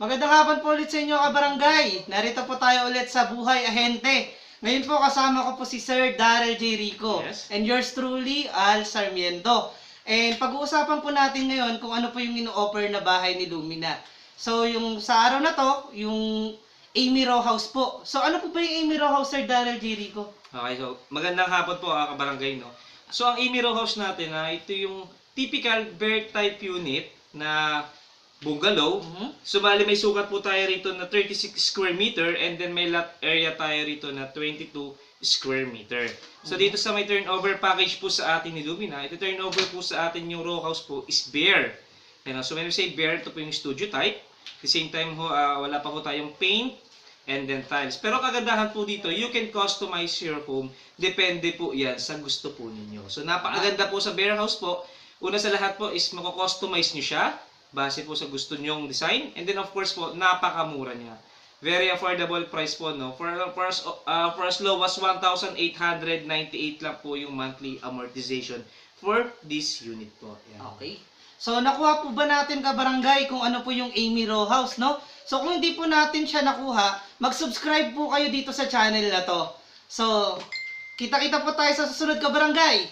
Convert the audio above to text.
Magandang hapon po ulit sa inyo kabarangay. Narito po tayo ulit sa Buhay Ahente. Ngayon po kasama ko po si Sir Darrell J. Rico. Yes. And yours truly, Al Sarmiento. And pag-uusapan po natin ngayon kung ano po yung ino-offer na bahay ni Lumina. So yung sa araw na to, yung Amy Row House po. So ano po ba yung Amy Row House, Sir Darrell J. Rico? Okay, so magandang hapon po ah, kabarangay, no? So ang Amy Row House natin, na ito yung typical bear type unit na bungalow. Mhm. So bali may sukat po tayo rito na 36 square meter and then may lot area tayo rito na 22 square meter. So dito sa may turnover package po sa atin ni Lumina, ito turnover po sa atin yung row house po is bear. Yan, so when we say bear, ito po yung studio type. At the same time ho, ah, wala pa po tayong paint and then tiles. Pero kagandahan po dito, you can customize your home. Depende po yan sa gusto po ninyo. So napakaganda po sa bear house po. Una sa lahat po is mako-customize nyo siya base po sa gusto nyong design. And then of course po, napakamura niya. Very affordable price po, no? For, for, as, uh, for as low as 1,898 lang po yung monthly amortization for this unit po. Yan. Okay. So, nakuha po ba natin kabarangay kung ano po yung Amy Row House, no? So, kung hindi po natin siya nakuha, mag-subscribe po kayo dito sa channel na to. So, kita-kita po tayo sa susunod kabarangay.